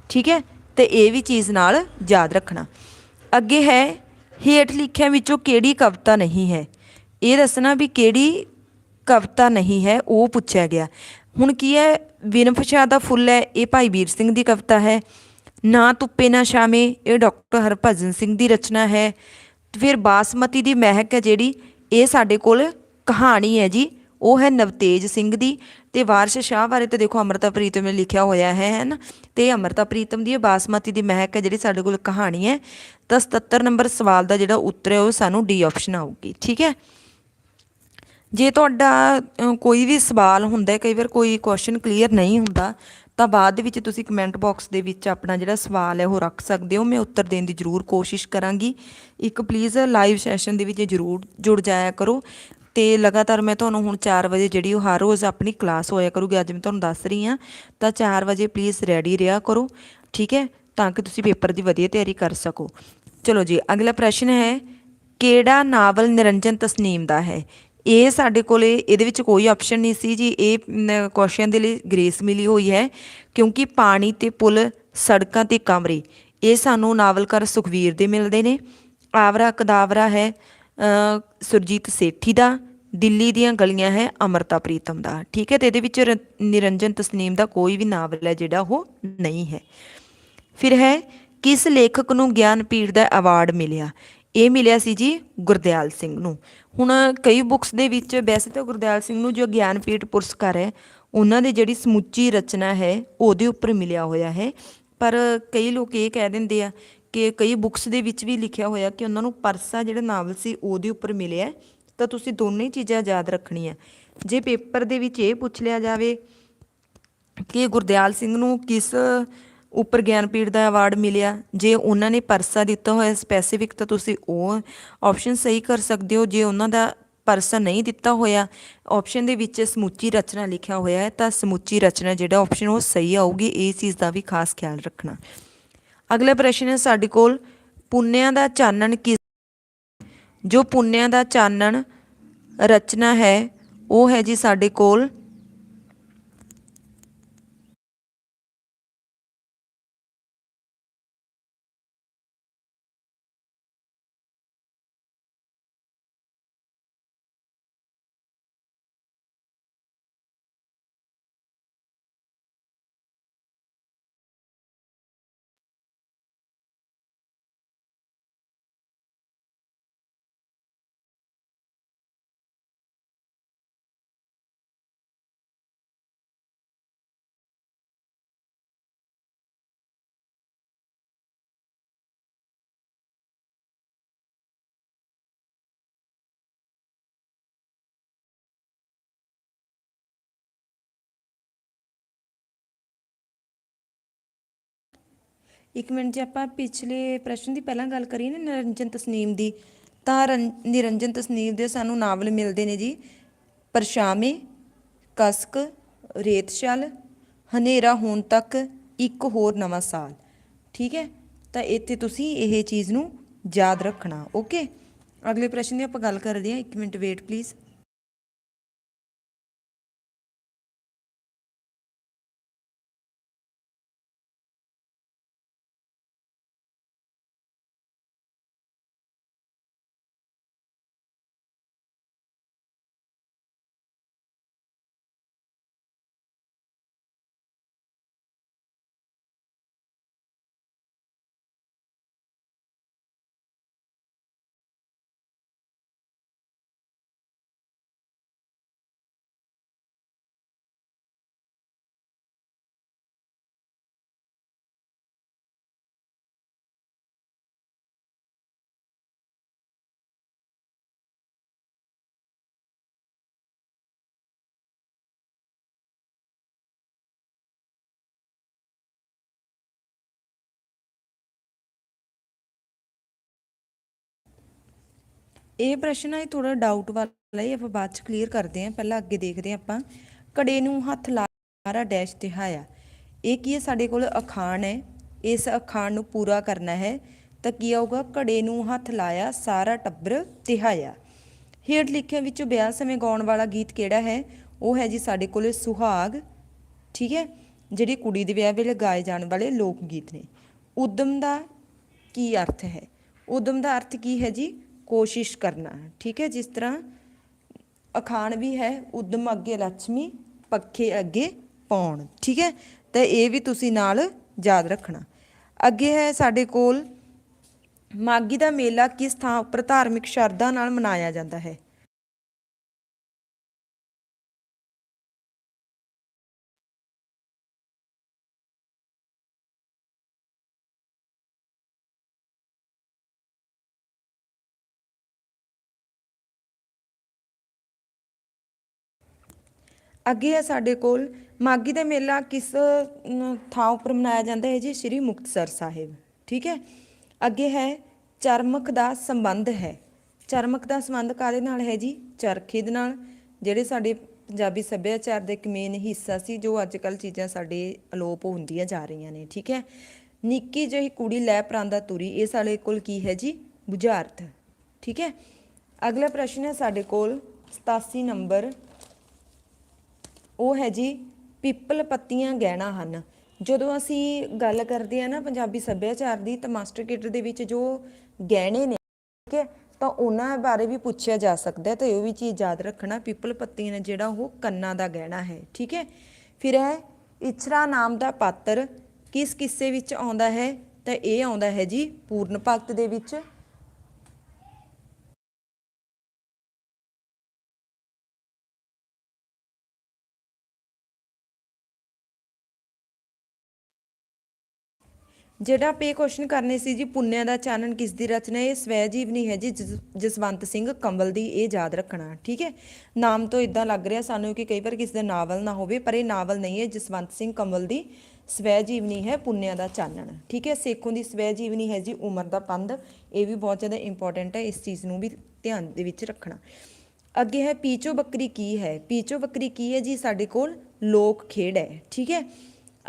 S1: ਠੀਕ ਹੈ? ਤੇ ਇਹ ਵੀ ਚੀਜ਼ ਨਾਲ ਯਾਦ ਰੱਖਣਾ। ਅੱਗੇ ਹੈ, ਹੇਠ ਲਿਖਿਆਂ ਵਿੱਚੋਂ ਕਿਹੜੀ ਕਵਿਤਾ ਨਹੀਂ ਹੈ? ਇਹ ਦੱਸਣਾ ਵੀ ਕਿਹੜੀ ਕਵਿਤਾ ਨਹੀਂ ਹੈ, ਉਹ ਪੁੱਛਿਆ ਗਿਆ। ਹੁਣ ਕੀ ਹੈ? ਵਿਨਫਸ਼ਾ ਦਾ ਫੁੱਲ ਹੈ, ਇਹ ਭਾਈ ਵੀਰ ਸਿੰਘ ਦੀ ਕਵਿਤਾ ਹੈ। ਨਾ ਤੁੱਪੇ ਨਾ ਛਾਵੇਂ, ਇਹ ਡਾਕਟਰ ਹਰਭਜਨ ਸਿੰਘ ਦੀ ਰਚਨਾ ਹੈ। ਫਿਰ ਬਾਸਮਤੀ ਦੀ ਮਹਿਕ ਹੈ ਜਿਹੜੀ ਇਹ ਸਾਡੇ ਕੋਲ ਕਹਾਣੀ ਹੈ ਜੀ। ਉਹ ਹੈ ਨਵਤੇਜ ਸਿੰਘ ਦੀ ਤੇ ਵਾਰਿਸ ਸ਼ਾਹ ਬਾਰੇ ਤਾਂ ਦੇਖੋ ਅਮਰਤਾ ਪ੍ਰੀਤਮ ਨੇ ਲਿਖਿਆ ਹੋਇਆ ਹੈ ਹੈ ਨਾ? ਤੇ ਅਮਰਤਾ ਪ੍ਰੀਤਮ ਦੀ ਬਾਸਮਤੀ ਦੀ ਮਹਿਕ ਹੈ ਜਿਹੜੀ ਸਾਡੇ ਕੋਲ ਕਹਾਣੀ ਹੈ। ਤਾਂ 77 ਨੰਬਰ ਸਵਾਲ ਦਾ ਜਿਹੜਾ ਉੱਤਰ ਹੈ ਉਹ ਸਾਨੂੰ ਡੀ ਆਪਸ਼ਨ ਆਊਗੀ, ਠੀਕ ਹੈ? ਜੇ ਤੁਹਾਡਾ ਕੋਈ ਵੀ ਸਵਾਲ ਹੁੰਦਾ ਕਈ ਵਾਰ ਕੋਈ ਕੁਐਸਚਨ ਕਲੀਅਰ ਨਹੀਂ ਹੁੰਦਾ ਤਾਂ ਬਾਅਦ ਵਿੱਚ ਤੁਸੀਂ ਕਮੈਂਟ ਬਾਕਸ ਦੇ ਵਿੱਚ ਆਪਣਾ ਜਿਹੜਾ ਸਵਾਲ ਹੈ ਉਹ ਰੱਖ ਸਕਦੇ ਹੋ। ਮੈਂ ਉੱਤਰ ਦੇਣ ਦੀ ਜ਼ਰੂਰ ਕੋਸ਼ਿਸ਼ ਕਰਾਂਗੀ। ਇੱਕ ਪਲੀਜ਼ ਲਾਈਵ ਸੈਸ਼ਨ ਦੇ ਵਿੱਚ ਜ਼ਰੂਰ ਜੁੜ ਜਾਇਆ ਕਰੋ। ਤੇ ਲਗਾਤਾਰ ਮੈਂ ਤੁਹਾਨੂੰ ਹੁਣ 4 ਵਜੇ ਜਿਹੜੀ ਉਹ ਹਰ ਰੋਜ਼ ਆਪਣੀ ਕਲਾਸ ਹੋਇਆ ਕਰੂਗੀ, ਅੱਜ ਮੈਂ ਤੁਹਾਨੂੰ ਦੱਸ ਰਹੀ ਹਾਂ। ਤਾਂ 4 ਵਜੇ ਪਲੀਜ਼ ਰੈਡੀ ਰਿਹਾ ਕਰੋ, ਠੀਕ ਹੈ? ਤਾਂ ਕਿ ਤੁਸੀਂ ਪੇਪਰ ਦੀ ਵਧੀਆ ਤਿਆਰੀ ਕਰ ਸਕੋ। ਚਲੋ ਜੀ, ਅਗਲਾ ਪ੍ਰਸ਼ਨ ਹੈ, ਕਿਹੜਾ ਨਾਵਲ ਨਿਰੰਜਨ ਤਸਨੀਮ ਦਾ ਹੈ? ਇਹ ਸਾਡੇ ਕੋਲੇ ਇਹਦੇ ਵਿੱਚ ਕੋਈ ਆਪਸ਼ਨ ਨਹੀਂ ਸੀ ਜੀ। ਇਹ ਕੁਐਸਚਨ ਦੇ ਲਈ ਗ੍ਰੇਸ ਮਿਲੀ ਹੋਈ ਹੈ, ਕਿਉਂਕਿ ਪਾਣੀ ਤੇ ਪੁਲ, ਸੜਕਾਂ ਤੇ ਕਮਰੇ, ਇਹ ਸਾਨੂੰ ਨਾਵਲਕਾਰ ਸੁਖਵੀਰ ਦੇ ਮਿਲਦੇ ਨੇ। ਆਵਰਾ ਕਦਾਵਰਾ ਹੈ ਸੁਰਜੀਤ ਸੇਠੀ ਦਾ, ਦਿੱਲੀ ਦੀਆਂ ਗਲੀਆਂ ਹੈ, ਅਮਰਤਾ ਪ੍ਰੀਤਮ ਦਾ। ਠੀਕ ਹੈ, ਤੇ ਇਹਦੇ ਵਿੱਚ ਰ- ਨਿਰੰਜਨ ਤਸਨੀਮ ਦਾ ਕੋਈ ਵੀ ਨਾਵਲ ਹੈ ਜਿਹੜਾ ਉਹ ਨਹੀਂ ਹੈ। ਫਿਰ ਹੈ, ਕਿਸ ਲੇਖਕ ਨੂੰ ਗਿਆਨਪੀਠ ਦਾ ਅਵਾਰਡ ਮਿਲਿਆ? ਇਹ ਮਿਲਿਆ ਸੀ ਜੀ ਗੁਰਦਿਆਲ ਸਿੰਘ ਨੂੰ। ਹੁਣ ਕਈ ਬੁੱਕਸ ਦੇ ਵਿੱਚ ਵੈਸੇ ਤਾਂ ਗੁਰਦਿਆਲ ਸਿੰਘ ਨੂੰ ਜੋ ਗਿਆਨਪੀਠ ਪੁਰਸਕਾਰ ਹੈ, ਉਹਨਾਂ ਦੀ ਜਿਹੜੀ ਸਮੁੱਚੀ ਰਚਨਾ ਹੈ, ਉਹਦੇ ਉੱਪਰ ਮਿਲਿਆ ਹੋਇਆ ਹੈ। ਪਰ ਕਈ ਲੋਕ ਇਹ ਕਹਿ ਦਿੰਦੇ ਆ ਕਿ ਕਈ ਬੁੱਕਸ ਦੇ ਵਿੱਚ ਵੀ ਲਿਖਿਆ ਹੋਇਆ ਕਿ ਉਹਨਾਂ ਨੂੰ ਪਰਸਾ ਜਿਹੜਾ ਨਾਵਲ ਸੀ, ਉਹਦੇ ਉੱਪਰ ਮਿਲਿਆ ਤਾਂ ਤੁਸੀਂ ਦੋਨੇ ਹੀ ਚੀਜ਼ਾਂ ਯਾਦ ਰੱਖਣੀਆਂ। ਜੇ ਪੇਪਰ ਦੇ ਵਿੱਚ ਇਹ ਪੁੱਛ ਲਿਆ ਜਾਵੇ ਕਿ ਗੁਰਦਿਆਲ ਸਿੰਘ ਨੂੰ ਕਿਸ ਉੱਪਰ ਗਿਆਨਪੀਠ ਦਾ ਅਵਾਰਡ ਮਿਲਿਆ। ਜੇ ਉਹਨਾਂ ਨੇ ਪਰਸਾ ਦਿੱਤਾ ਹੋਇਆ ਸਪੈਸੀਫਿਕ ਤਾਂ ਤੁਸੀਂ ਉਹ ਆਪਸ਼ਨ ਸਹੀ ਕਰ ਸਕਦੇ ਹੋ। ਜੇ ਉਹਨਾਂ ਦਾ ਪਰਸਾ ਨਹੀਂ ਦਿੱਤਾ ਹੋਇਆ ਆਪਸ਼ਨ ਦੇ ਵਿੱਚ ਸਮੁੱਚੀ ਰਚਨਾ ਲਿਖਿਆ ਹੋਇਆ ਹੈ, ਤਾਂ ਸਮੁੱਚੀ ਰਚਨਾ ਜਿਹੜਾ ਆਪਸ਼ਨ ਉਹ ਸਹੀ ਆਊਗੀ, ਇਹ ਚੀਜ਼ ਦਾ ਵੀ ਖਾਸ ਖਿਆਲ ਰੱਖਣਾ। ਅਗਲਾ ਪ੍ਰਸ਼ਨ ਹੈ ਸਾਡੇ ਕੋਲ, ਪੁੰਨਿਆਂ ਦਾ ਚਾਨਣ ਕਿਸ ਜੋ ਪੁੰਨਿਆਂ ਦਾ ਚਾਨਣ ਰਚਨਾ ਹੈ, ਉਹ ਹੈ ਜੀ ਸਾਡੇ ਕੋਲ ਇੱਕ ਮਿੰਟ ਜੇ, ਆਪਾਂ ਪਿਛਲੇ ਪ੍ਰਸ਼ਨ ਦੀ ਪਹਿਲਾਂ ਗੱਲ ਕਰੀਏ ਨਾ ਨਿਰੰਜਨ ਤਸਨੀਮ ਦੀ, ਤਾਂ ਰਨ- ਨਿਰੰਜਨ ਤਸਨੀਮ ਦੇ ਸਾਨੂੰ ਨਾਵਲ ਮਿਲਦੇ ਨੇ ਜੀ। ਪਰਛਾਵੇਂ, ਕਸਕ, ਰੇਤਸ਼ਲ, ਹਨੇਰਾ ਹੋਣ ਤੱਕ ਇੱਕ ਹੋਰ ਨਵਾਂ ਸਾਲ। ਠੀਕ ਹੈ? ਤਾਂ ਇੱਥੇ ਤੁਸੀਂ ਇਹ ਚੀਜ਼ ਨੂੰ ਯਾਦ ਰੱਖਣਾ, ਓਕੇ? ਅਗਲੇ ਪ੍ਰਸ਼ਨ ਦੀ ਆਪਾਂ ਗੱਲ ਕਰਦੇ ਹਾਂ, ਇੱਕ ਮਿੰਟ ਵੇਟ ਪਲੀਜ਼ ਇਹ ਪ੍ਰਸ਼ਨ ਹੈ ਥੋੜਾ ਡਾਊਟ ਵਾਲਾ ਹੈ ਆਪਾਂ ਬਾਅਦ ਚ ਕਲੀਅਰ ਕਰਦੇ ਹਾਂ, ਪਹਿਲਾਂ ਅੱਗੇ ਦੇਖਦੇ ਹਾਂ ਆਪਾਂ। ਕੜੇ ਨੂੰ ਹੱਥ ਲਾ, ਸਾਰਾ ਡੈਸ਼ ਤਿਹਾਇਆ ਇਹ ਕੀ ਹੈ ਸਾਡੇ ਕੋਲ ਅਖਾਣ ਹੈ। ਇਸ ਅਖਾਣ ਨੂੰ ਪੂਰਾ ਕਰਨਾ ਹੈ। ਤਾਂ ਕੀ ਆਊਗਾ? ਕੜੇ ਨੂੰ ਹੱਥ ਲਾਇਆ, ਸਾਰਾ ਟੱਬਰ ਤਿਹਾਇਆ ਹੇਠ ਲਿਖਿਆ ਵਿੱਚੋਂ ਵਿਆਹ ਸਮੇਂ ਗਾਉਣ ਵਾਲਾ ਗੀਤ ਕਿਹੜਾ ਹੈ? ਉਹ ਹੈ ਜੀ ਸਾਡੇ ਕੋਲੇ ਸੁਹਾਗ, ਠੀਕ ਹੈ? ਜਿਹੜੀ ਕੁੜੀ ਦੇ ਵਿਆਹ ਵੇਲੇ ਗਾਏ ਜਾਣ ਵਾਲੇ ਲੋਕ ਗੀਤ ਨੇ। ਉਦਮ ਦਾ ਕੀ ਅਰਥ ਹੈ? ਉਦਮ ਦਾ ਅਰਥ ਕੀ ਹੈ ਜੀ? ਕੋਸ਼ਿਸ਼ ਕਰਨਾ ਠੀਕ ਹੈ, ਜਿਸ ਤਰ੍ਹਾਂ ਅਖਾਣ ਵੀ ਹੈ, ਉਦਮ ਅੱਗੇ ਲక్ష్ਮੀ ਪੱਖੇ ਅੱਗੇ ਪਾਉਣ ਠੀਕ ਹੈ, ਤਾਂ ਇਹ ਵੀ ਤੁਸੀਂ ਨਾਲ ਯਾਦ ਰੱਖਣਾ। ਅੱਗੇ ਹੈ ਸਾਡੇ ਕੋਲ ਮਾਗੀ ਦਾ ਮੇਲਾ ਕਿਸ ਥਾਂ ਉੱਪਰ ਧਾਰਮਿਕ ਸ਼ਰਧਾ ਨਾਲ ਮਨਾਇਆ ਜਾਂਦਾ ਹੈ। ਅੱਗੇ ਹੈ ਸਾਡੇ ਕੋਲ ਮਾਗੀ ਦਾ ਮੇਲਾ ਕਿਸ ਥਾਂ ਉੱਪਰ ਮਨਾਇਆ ਜਾਂਦਾ ਹੈ ਜੀ? ਸ੍ਰੀ ਮੁਕਤਸਰ ਸਾਹਿਬ, ਠੀਕ ਹੈ? ਅੱਗੇ ਹੈ ਚਰਮਕ ਦਾ ਸੰਬੰਧ ਹੈ। ਚਰਮਕ ਦਾ ਸੰਬੰਧ ਕਾਦੇ ਨਾਲ ਹੈ ਜੀ? ਚਰਖੇ ਦੇ ਨਾਲ, ਜਿਹੜੇ ਸਾਡੇ ਪੰਜਾਬੀ ਸੱਭਿਆਚਾਰ ਦਾ ਇੱਕ ਮੇਨ ਹਿੱਸਾ ਸੀ, ਜੋ ਅੱਜ ਕੱਲ ਚੀਜ਼ਾਂ ਸਾਡੇ ਅਲੋਪ ਹੁੰਦੀਆਂ ਜਾ ਰਹੀਆਂ ਨੇ, ਠੀਕ ਹੈ? ਨਿੱਕੀ ਜਿਹੀ ਕੁੜੀ ਲੈ ਪਰਾਂਦਾ ਤੁਰੀ ਇਹ ਸਾਡੇ ਕੋਲ ਕੀ ਹੈ ਜੀ? ਬੁਝਾਰਤ, ਠੀਕ ਹੈ? ਅਗਲਾ ਪ੍ਰਸ਼ਨ ਹੈ ਸਾਡੇ ਕੋਲ 87 ਨੰਬਰ ਉਹ ਹੈ ਜੀ ਪਿੱਪਲ ਪੱਤੀਆਂ ਗਹਿਣਾ ਹਨ। ਜਦੋਂ ਅਸੀਂ ਗੱਲ ਕਰਦੇ ਆ ਨਾ ਪੰਜਾਬੀ ਸੱਭਿਆਚਾਰ ਦੀ ਤਾਂ ਮਾਸਟਰ ਕੀਟਰ ਦੇ ਵਿੱਚ ਜੋ ਗਹਿਣੇ ਨੇ, ਠੀਕ ਹੈ, ਤਾਂ ਉਹਨਾਂ ਬਾਰੇ ਵੀ ਪੁੱਛਿਆ ਜਾ ਸਕਦਾ ਹੈ, ਤਾਂ ਇਹ ਵੀ ਚੀਜ਼ ਯਾਦ ਰੱਖਣਾ ਪਿੱਪਲ ਪੱਤੀਆਂ ਨੇ ਜਿਹੜਾ ਉਹ ਕੰਨਾਂ ਦਾ ਗਹਿਣਾ ਹੈ, ਠੀਕ ਹੈ। ਫਿਰ ਹੈ ਇਛਰਾ ਨਾਮ ਦਾ ਪਾਤਰ ਕਿਸ ਕਿੱਸੇ ਵਿੱਚ ਆਉਂਦਾ ਹੈ? ਤਾਂ ਇਹ ਆਉਂਦਾ ਹੈ ਜੀ ਪੂਰਨ ਭਗਤ ਦੇ ਵਿੱਚ। ਜਿਹੜਾ ਪੇ ਕੁਐਸਚਨ ਕਰਨੇ ਸੀ ਜੀ, ਪੁੰਨਿਆ ਦਾ ਚਾਨਣ ਕਿਸ ਦੀ ਰਚਨਾ ਇਹ ਸਵੈ ਜੀਵਨੀ ਹੈ ਜੀ, ਜਸ- ਜਸਵੰਤ ਸਿੰਘ ਕੰਵਲ ਦੀ ਇਹ ਯਾਦ ਰੱਖਣਾ, ਠੀਕ ਹੈ? ਨਾਮ ਤੋਂ ਇਦਾਂ ਲੱਗ ਰਿਹਾ ਸਾਨੂੰ ਕਿ ਕਈ ਵਾਰ ਕਿਸੇ ਦਾ ਨਾਵਲ ਨਾ ਹੋਵੇ, ਪਰ ਇਹ ਨਾਵਲ ਨਹੀਂ ਹੈ, ਜਸਵੰਤ ਸਿੰਘ ਕੰਵਲ ਦੀ ਸਵੈ ਜੀਵਨੀ ਹੈ, ਪੁੰਨਿਆ ਦਾ ਚਾਨਣ, ਠੀਕ ਹੈ? ਸੇਖੋਂ ਦੀ ਸਵੈ ਜੀਵਨੀ ਹੈ ਜੀ, ਉਮਰ ਦਾ ਪੰਧ, ਇਹ ਵੀ ਬਹੁਤ ਜ਼ਿਆਦਾ ਇੰਪੋਰਟੈਂਟ ਹੈ, ਇਸ ਚੀਜ਼ ਨੂੰ ਵੀ ਧਿਆਨ ਦੇ ਵਿੱਚ ਰੱਖਣਾ। ਅੱਗੇ ਹੈ, ਪੀਚੋ ਬੱਕਰੀ ਕੀ ਹੈ? ਪੀਚੋ ਬੱਕਰੀ ਕੀ ਹੈ ਜੀ ਸਾਡੇ ਕੋਲ? ਲੋਕ ਖੇਡ ਹੈ, ਠੀਕ ਹੈ?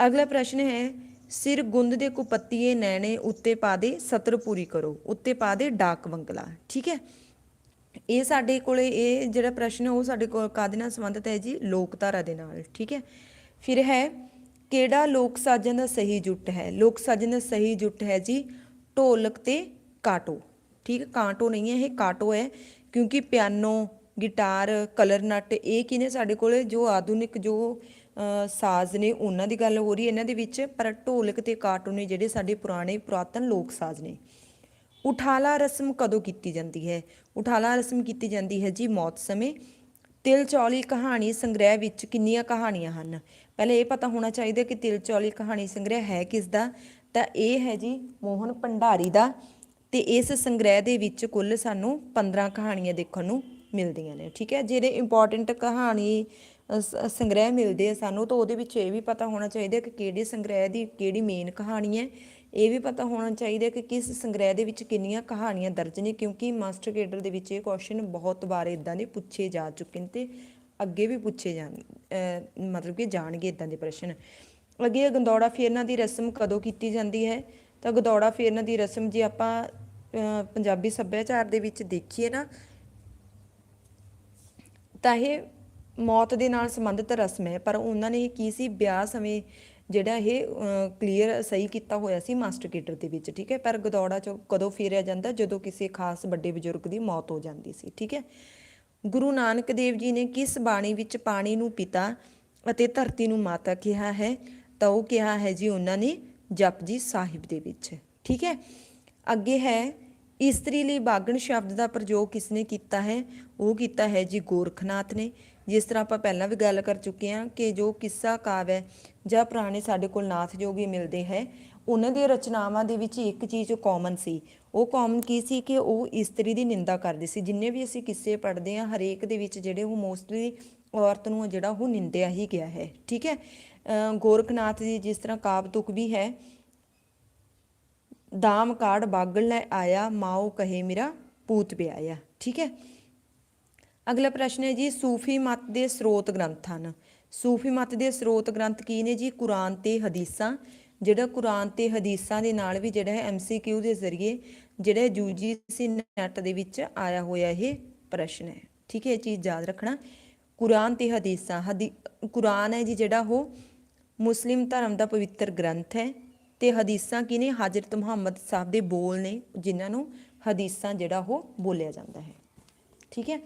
S1: ਅਗਲਾ ਪ੍ਰਸ਼ਨ ਹੈ ਸਿਰ ਗੁੰਦ ਦੇ ਕੁਪੱਤੀਏ ਨੈਣੇ ਉੱਤੇ ਪਾ ਦੇ ਸਤਰ ਪੂਰੀ ਕਰੋ, ਉੱਤੇ ਪਾ ਦੇ ਡਾਕ ਬੰਗਲਾ ਠੀਕ ਹੈ? ਇਹ ਸਾਡੇ ਕੋਲੇ, ਇਹ ਜਿਹੜਾ ਪ੍ਰਸ਼ਨ ਹੈ ਉਹ ਸਾਡੇ ਕੋਲ ਕਾਦੇ ਨਾਲ ਸੰਬੰਧਿਤ ਹੈ ਜੀ? ਲੋਕਧਾਰਾ ਦੇ ਨਾਲ, ਠੀਕ ਹੈ? ਫਿਰ ਹੈ, ਕਿਹੜਾ ਲੋਕ ਸਾਜਨ ਦਾ ਸਹੀ ਜੁੱਟ ਹੈ? ਲੋਕ ਸਾਜਨ ਦਾ ਸਹੀ ਜੁੱਟ ਹੈ ਜੀ ਢੋਲਕ ਤੇ ਕਾਟੋ, ਠੀਕ ਹੈ? ਕਾਂਟੋ ਨਹੀਂ ਹੈ, ਇਹ ਕਾਟੋ ਹੈ, ਕਿਉਂਕਿ ਪਿਆਨੋ, ਗਿਟਾਰ, ਕਲਰ ਨਟ, ਇਹ ਕੀ ਨੇ ਸਾਡੇ ਕੋਲੇ? ਜੋ ਆਧੁਨਿਕ, ਜੋ ਸਾਜ਼ ਨੇ, ਉਹਨਾਂ ਦੀ ਗੱਲ ਹੋ ਰਹੀ ਹੈ ਇਹਨਾਂ ਦੇ ਵਿੱਚ, ਪਰ ਢੋਲਕ ਤੇ ਕਾਟੋ ਨੇ ਜਿਹੜੇ ਸਾਡੇ ਪੁਰਾਣੇ ਪੁਰਾਤਨ ਲੋਕ ਸਾਜ਼ ਨੇ। ਉਠਾਲਾ ਰਸਮ ਕਦੋਂ ਕੀਤੀ ਜਾਂਦੀ ਹੈ? ਉਠਾਲਾ ਰਸਮ ਕੀਤੀ ਜਾਂਦੀ ਹੈ ਜੀ ਮੌਤ ਸਮੇਂ। ਤਿਲ ਚੌਲੀ ਕਹਾਣੀ ਸੰਗ੍ਰਹਿ ਵਿੱਚ ਕਿੰਨੀਆਂ ਕਹਾਣੀਆਂ ਹਨ? ਪਹਿਲੇ ਇਹ ਪਤਾ ਹੋਣਾ ਚਾਹੀਦਾ ਕਿ ਤਿਲ ਚੌਲੀ ਕਹਾਣੀ ਸੰਗ੍ਰਹਿ ਹੈ ਕਿਸ ਦਾ ਤਾਂ ਇਹ ਹੈ ਜੀ ਮੋਹਨ ਭੰਡਾਰੀ ਦਾ। ਤੇ ਇਸ ਸੰਗ੍ਰਹਿ ਦੇ ਵਿੱਚ ਕੁੱਲ ਸਾਨੂੰ 15 ਕਹਾਣੀਆਂ ਦੇਖਣ ਨੂੰ ਮਿਲਦੀਆਂ ਨੇ। ਠੀਕ ਹੈ? ਜਿਹੜੇ ਇੰਪੋਰਟੈਂਟ ਕਹਾਣੀ ਸੰਗ੍ਰਹਿ ਮਿਲਦੇ ਆ ਸਾਨੂੰ, ਤਾਂ ਉਹਦੇ ਵਿੱਚ ਇਹ ਵੀ ਪਤਾ ਹੋਣਾ ਚਾਹੀਦਾ ਕਿ ਕਿਹੜੇ ਸੰਗ੍ਰਹਿ ਦੀ ਕਿਹੜੀ ਮੇਨ ਕਹਾਣੀ ਹੈ। ਇਹ ਵੀ ਪਤਾ ਹੋਣਾ ਚਾਹੀਦਾ ਕਿ ਕਿਸ ਸੰਗ੍ਰਹਿ ਦੇ ਵਿੱਚ ਕਿੰਨੀਆਂ ਕਹਾਣੀਆਂ ਦਰਜ ਨੇ, ਕਿਉਂਕਿ ਮਾਸਟਰ ਕੇਡਰ ਦੇ ਵਿੱਚ ਇਹ ਕੁਐਸਚਨ ਬਹੁਤ ਵਾਰ ਇਦਾਂ ਦੇ ਪੁੱਛੇ ਜਾ ਚੁੱਕੇ ਨੇ ਤੇ ਅੱਗੇ ਵੀ ਪੁੱਛੇ ਜਾਣ ਮਤਲਬ ਕਿ ਜਾਣਗੇ ਇਦਾਂ ਦੇ ਪ੍ਰਸ਼ਨ। ਅੱਗੇ ਗੰਦੌੜਾ ਫੇਰਨਾ ਦੀ ਰਸਮ ਕਦੋਂ ਕੀਤੀ ਜਾਂਦੀ ਹੈ? ਤਾਂ ਗੰਦੌੜਾ ਫੇਰਨਾ ਦੀ ਰਸਮ ਜੇ ਆਪਾਂ ਪੰਜਾਬੀ ਸੱਭਿਆਚਾਰ ਦੇ ਵਿੱਚ ਦੇਖੀਏ ਨਾ, ਤਾਂ ਇਹ ਮੌਤ ਦੇ ਨਾਲ ਸੰਬੰਧਿਤ ਰਸਮ ਹੈ, ਪਰ ਉਹਨਾਂ ਨੇ ਕੀ ਸੀ? ਵਿਆਹ ਸਮੇਂ ਜਿਹੜਾ ਇਹ ਕਲੀਅਰ ਸਹੀ ਕੀਤਾ ਹੋਇਆ ਸੀ ਮਾਸਟਰ ਕੀਟਰ ਦੇ ਵਿੱਚ, ਠੀਕ ਹੈ? ਪਰ ਗਦੌੜਾ ਚ ਕਦੋਂ ਫੇਰਿਆ ਜਾਂਦਾ? ਜਦੋਂ ਕਿਸੇ ਖਾਸ ਵੱਡੇ ਬਜ਼ੁਰਗ ਦੀ ਮੌਤ ਹੋ ਜਾਂਦੀ ਸੀ, ਠੀਕ ਹੈ? ਗੁਰੂ ਨਾਨਕ ਦੇਵ ਜੀ ਨੇ ਕਿਸ ਬਾਣੀ ਵਿੱਚ ਪਾਣੀ ਨੂੰ ਪਿਤਾ ਅਤੇ ਧਰਤੀ ਨੂੰ ਮਾਤਾ ਕਿਹਾ ਹੈ? ਤਾਂ ਉਹ ਕਿਹਾ ਹੈ ਜੀ, ਉਹਨਾਂ ਨੇ ਜਪਜੀ ਸਾਹਿਬ ਦੇ ਵਿੱਚ, ਠੀਕ ਹੈ? ਅੱਗੇ ਹੈ, ਇਸਤਰੀ ਲਈ ਬਾਗਣ ਸ਼ਬਦ ਦਾ ਪ੍ਰਯੋਗ ਕਿਸਨੇ ਕੀਤਾ ਹੈ? ਉਹ ਕੀਤਾ ਹੈ ਜੀ ਗੋਰਖਨਾਥ ਨੇ। ਜਿਸ ਤਰ੍ਹਾਂ ਆਪਾਂ ਪਹਿਲਾਂ ਵੀ ਗੱਲ ਕਰ ਚੁੱਕੇ ਹਾਂ ਕਿ ਜੋ ਕਿੱਸਾ ਕਾਵ ਹੈ ਜਾਂ ਪੁਰਾਣੇ ਸਾਡੇ ਕੋਲ ਨਾਥ ਜੋਗੀ ਮਿਲਦੇ ਹੈ, ਉਹਨਾਂ ਦੀਆਂ ਰਚਨਾਵਾਂ ਦੇ ਵਿੱਚ ਇੱਕ ਚੀਜ਼ ਕਾਮਨ ਸੀ। ਉਹ ਕਾਮਨ ਕੀ ਸੀ ਕਿ ਉਹ ਇਸਤਰੀ ਦੀ ਨਿੰਦਾ ਕਰਦੇ ਸੀ। ਜਿੰਨੇ ਵੀ ਅਸੀਂ ਕਿੱਸੇ ਪੜ੍ਹਦੇ ਹਾਂ, ਹਰੇਕ ਦੇ ਵਿੱਚ ਜਿਹੜੇ ਉਹ ਮੋਸਟਲੀ ਔਰਤ ਨੂੰ ਜਿਹੜਾ ਉਹ ਨਿੰਦਿਆ ਹੀ ਗਿਆ ਹੈ। ਠੀਕ ਹੈ? ਗੋਰਖਨਾਥ ਜੀ ਜਿਸ ਤਰ੍ਹਾਂ ਕਾਵ ਤੁਕ ਵੀ ਹੈ, ਦਾਮ ਕਾੜ ਬਾਗਲ ਲੈ ਆਇਆ ਮਾਓ ਕਹੇ ਮੇਰਾ ਪੂਤ ਪਿਆਇਆ। ਠੀਕ ਹੈ? ਅਗਲਾ ਪ੍ਰਸ਼ਨ ਹੈ ਜੀ, ਸੂਫੀ ਮਤ ਦੇ ਸਰੋਤ ਗ੍ਰੰਥ ਹਨ। ਸੂਫੀ ਮਤ ਦੇ ਸਰੋਤ ਗ੍ਰੰਥ ਕੀ ਨੇ ਜੀ? ਕੁਰਾਨ ਤੇ ਹਦੀਸਾਂ। ਜਿਹੜਾ ਕੁਰਾਨ ਤੇ ਹਦੀਸਾਂ ਦੇ ਨਾਲ ਵੀ ਜਿਹੜਾ ਹੈ ਐਮਸੀਕਿਊ ਦੇ ਜ਼ਰੀਏ ਜਿਹੜਾ ਯੂਜੀਸੀ ਨੈਟ ਦੇ ਵਿੱਚ ਆਇਆ ਹੋਇਆ ਇਹ ਪ੍ਰਸ਼ਨ ਹੈ। ਠੀਕ ਹੈ, ਇਹ ਚੀਜ਼ ਯਾਦ ਰੱਖਣਾ। ਕੁਰਾਨ ਤੇ ਹਦੀਸਾਂ। ਹਦੀ, ਕੁਰਾਨ ਹੈ ਜੀ ਜਿਹੜਾ ਉਹ ਮੁਸਲਿਮ ਧਰਮ ਦਾ ਪਵਿੱਤਰ ਗ੍ਰੰਥ ਹੈ ਤੇ ਹਦੀਸਾਂ ਕੀ ਨੇ? ਹਜ਼ਰਤ ਮੁਹੰਮਦ ਸਾਹਿਬ ਦੇ ਬੋਲ ਨੇ, ਜਿਨ੍ਹਾਂ ਨੂੰ ਹਦੀਸਾਂ ਜਿਹੜਾ ਉਹ ਬੋਲਿਆ ਜਾਂਦਾ ਹੈ। ਠੀਕ ਹੈ?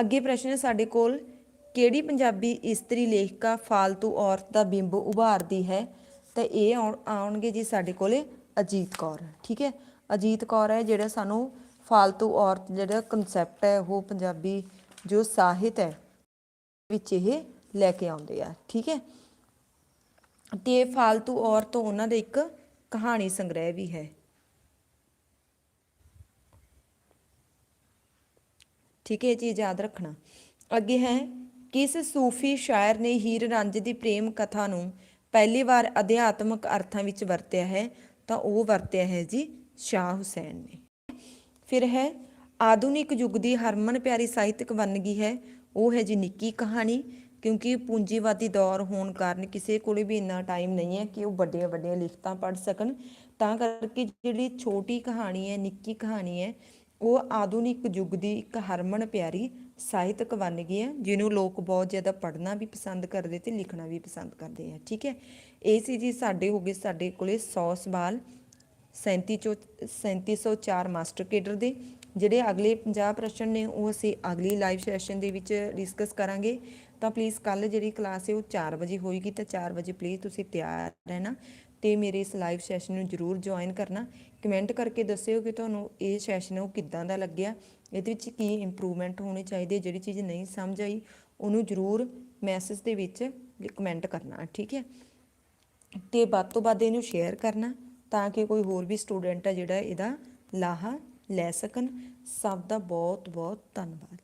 S1: ਅੱਗੇ ਪ੍ਰਸ਼ਨ ਹੈ, ਸਾਡੇ ਕੋਲ ਕਿਹੜੀ ਪੰਜਾਬੀ ਇਸਤਰੀ ਲੇਖਿਕਾ ਫਾਲਤੂ ਔਰਤ ਦਾ ਬਿੰਬ ਉਭਾਰਦੀ ਹੈ? ਤਾਂ ਇਹ ਆਉਣ- ਆਉਣਗੇ ਜੀ ਸਾਡੇ ਕੋਲੇ ਅਜੀਤ ਕੌਰ। ਠੀਕ ਹੈ? ਅਜੀਤ ਕੌਰ ਹੈ ਜਿਹੜਾ ਸਾਨੂੰ ਫਾਲਤੂ ਔਰਤ ਜਿਹੜਾ ਕਨਸੈਪਟ ਹੈ, ਉਹ ਪੰਜਾਬੀ ਜੋ ਸਾਹਿਤ ਹੈ, ਵਿੱਚ ਇਹ ਲੈ ਕੇ ਆਉਂਦੇ ਆ। ਠੀਕ ਹੈ? ਤੇ ਫਾਲਤੂ ਔਰਤ ਉਹਨਾਂ ਦੇ ਇੱਕ ਕਹਾਣੀ ਸੰਗ੍ਰਹਿ ਵੀ ਹੈ। ਠੀਕ ਹੈ, ਇਹ ਚੀਜ਼ ਯਾਦ ਰੱਖਣਾ। ਅੱਗੇ ਹੈ, ਕਿਸ ਸੂਫੀ ਸ਼ਾਇਰ ਨੇ ਹੀਰ ਰਾਂਝੇ ਦੀ ਪ੍ਰੇਮ ਕਥਾ ਨੂੰ ਪਹਿਲੀ ਵਾਰ ਅਧਿਆਤਮਕ ਅਰਥਾਂ ਵਿੱਚ ਵਰਤਿਆ ਹੈ, ਤਾਂ ਉਹ ਵਰਤਿਆ ਹੈ ਜੀ ਸ਼ਾਹ ਹੁਸੈਨ ਨੇ। ਫਿਰ ਹੈ, ਆਧੁਨਿਕ ਯੁੱਗ ਦੀ ਹਰਮਨ ਪਿਆਰੀ ਸਾਹਿਤਕ ਵੰਨਗੀ ਹੈ, ਉਹ ਹੈ ਜੀ ਨਿੱਕੀ ਕਹਾਣੀ, ਕਿਉਂਕਿ ਪੂੰਜੀਵਾਦੀ ਦੌਰ ਹੋਣ ਕਾਰਨ ਕਿਸੇ ਕੋਲ ਵੀ ਇੰਨਾ ਟਾਈਮ ਨਹੀਂ ਹੈ ਕਿ ਉਹ ਵੱਡੀਆਂ ਵੱਡੀਆਂ ਲਿਖਤਾਂ ਪੜ੍ਹ ਸਕਣ। ਤਾਂ ਕਰਕੇ ਜਿਹੜੀ ਛੋਟੀ ਕਹਾਣੀ ਹੈ, ਨਿੱਕੀ ਕਹਾਣੀ ਹੈ ਉਹ ਆਧੁਨਿਕ ਯੁੱਗ ਦੀ ਇੱਕ ਹਰਮਨ ਪਿਆਰੀ ਸਾਹਿਤਕ ਬਣ ਗਈ ਹੈ, ਜਿਹਨੂੰ ਲੋਕ ਬਹੁਤ ਜ਼ਿਆਦਾ ਪੜ੍ਹਨਾ ਵੀ ਪਸੰਦ ਕਰਦੇ ਤੇ ਲਿਖਣਾ ਵੀ ਪਸੰਦ ਕਰਦੇ ਆ, ਠੀਕ ਹੈ? ਇਹ ਸੀ ਜੀ ਸਾਡੇ ਹੋ ਗਏ ਸਾਡੇ ਕੋਲੇ 100 ਸਵਾਲ 37 ਚੋਂ 3704 ਮਾਸਟਰ ਕੇਡਰ ਦੇ, ਜਿਹੜੇ ਅਗਲੇ 50 ਪ੍ਰਸ਼ਨ ਨੇ ਉਹ ਅਸੀਂ ਅਗਲੀ ਲਾਈਵ ਸੈਸ਼ਨ ਦੇ ਵਿੱਚ ਡਿਸਕਸ ਕਰਾਂਗੇ। ਤਾਂ ਪਲੀਜ਼ ਕੱਲ ਜਿਹੜੀ ਕਲਾਸ ਹੈ ਉਹ 4 ਵਜੇ ਹੋਏਗੀ, ਤਾਂ 4 ਵਜੇ ਪਲੀਜ਼ ਤੁਸੀਂ ਤਿਆਰ ਰਹਿਣਾ। ਤੇ ਮੇਰੇ ਇਸ ਲਾਈਵ ਸੈਸ਼ਨ ਨੂੰ ਜਰੂਰ ਜੁਆਇਨ ਕਰਨਾ। ਕਮੈਂਟ ਕਰਕੇ ਦੱਸਿਓ ਕਿ ਤੁਹਾਨੂੰ ਇਹ ਸੈਸ਼ਨ ਉਹ ਕਿੱਦਾਂ ਦਾ ਲੱਗਿਆ? ਇਹਦੇ ਵਿੱਚ ਕੀ ਇੰਪਰੂਵਮੈਂਟ ਹੋਣੀ ਚਾਹੀਦੀ? ਹੈ ਜਿਹੜੀ ਚੀਜ਼ ਨਹੀਂ ਸਮਝ ਆਈ, ਉਹਨੂੰ ਜਰੂਰ ਮੈਸੇਜ ਦੇ ਵਿੱਚ ਕਮੈਂਟ ਕਰਨਾ, ਠੀਕ ਹੈ? ਤੇ ਵੱਧ ਤੋਂ ਵੱਧ ਇਹਨੂੰ ਸ਼ੇਅਰ ਕਰਨਾ ਤਾਂ ਕਿ ਕੋਈ ਹੋਰ ਵੀ ਸਟੂਡੈਂਟ ਹੈ ਜਿਹੜਾ ਇਹਦਾ ਲਾਹਾ ਲੈ ਸਕਣ। ਸਭ ਦਾ ਬਹੁਤ ਬਹੁਤ ਧੰਨਵਾਦ।